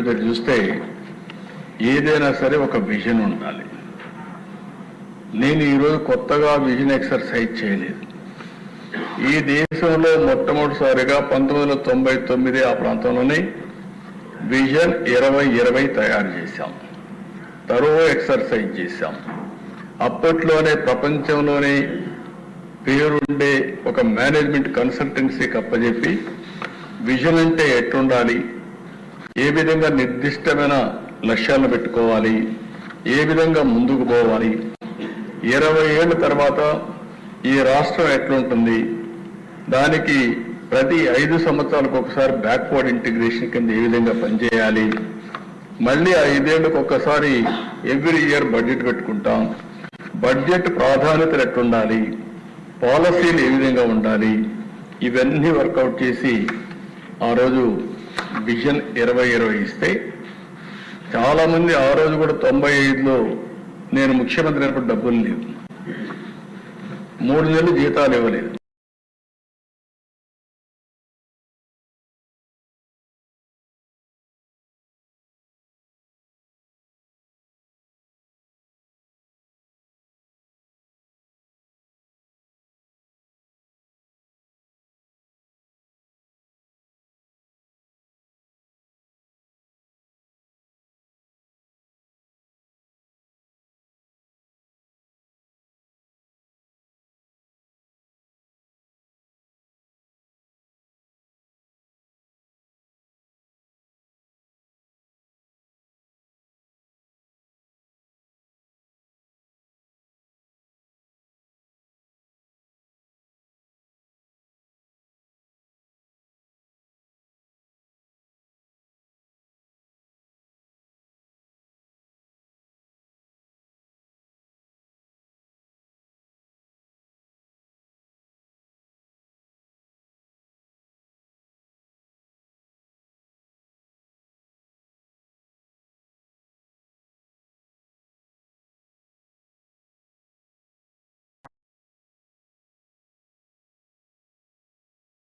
ఇక్కడ చూస్తే ఏదైనా సరే ఒక విజన్ ఉండాలి. నేను ఈరోజు కొత్తగా విజన్ ఎక్సర్సైజ్ చేయలేదు. ఈ దేశంలో మొట్టమొదటిసారిగా పంతొమ్మిది వందల తొంభై తొమ్మిది ఆ ప్రాంతంలోనే విజన్ ఇరవై ఇరవై తయారు చేశాము తరువు ఎక్సర్సైజ్ చేశాం. అప్పట్లోనే ప్రపంచంలోనే పేరుండే ఒక మేనేజ్మెంట్ కన్సల్టెన్సీకి అప్పచెప్పి విజన్ అంటే ఎట్లుండాలి? ఏ విధంగా నిర్దిష్టమైన లక్ష్యాలను పెట్టుకోవాలి? ఏ విధంగా ముందుకు పోవాలి? ఇరవై ఏళ్ళ తర్వాత ఈ రాష్ట్రం ఎట్లుంటుంది? దానికి ప్రతి ఐదు సంవత్సరాలకు ఒకసారి బ్యాక్వర్డ్ ఇంటిగ్రేషన్ కింద ఏ విధంగా పనిచేయాలి? మళ్ళీ ఐదేళ్ళకు ఒక్కసారి ఎవ్రీ ఇయర్ బడ్జెట్ పెట్టుకుంటాం బడ్జెట్ ప్రాధాన్యతలు ఎట్లుండాలి? పాలసీలు ఏ విధంగా ఉండాలి? ఇవన్నీ వర్కౌట్ చేసి ఆ రోజు విజన్ ఇరవై ఇరవై ఇస్తే చాలామంది ఆ రోజు కూడా తొంభై ఐదులో నేను ముఖ్యమంత్రి అయినప్పుడు డబ్బులు లేవు. మూడు నెలలు జీతాలు ఇవ్వలేదు.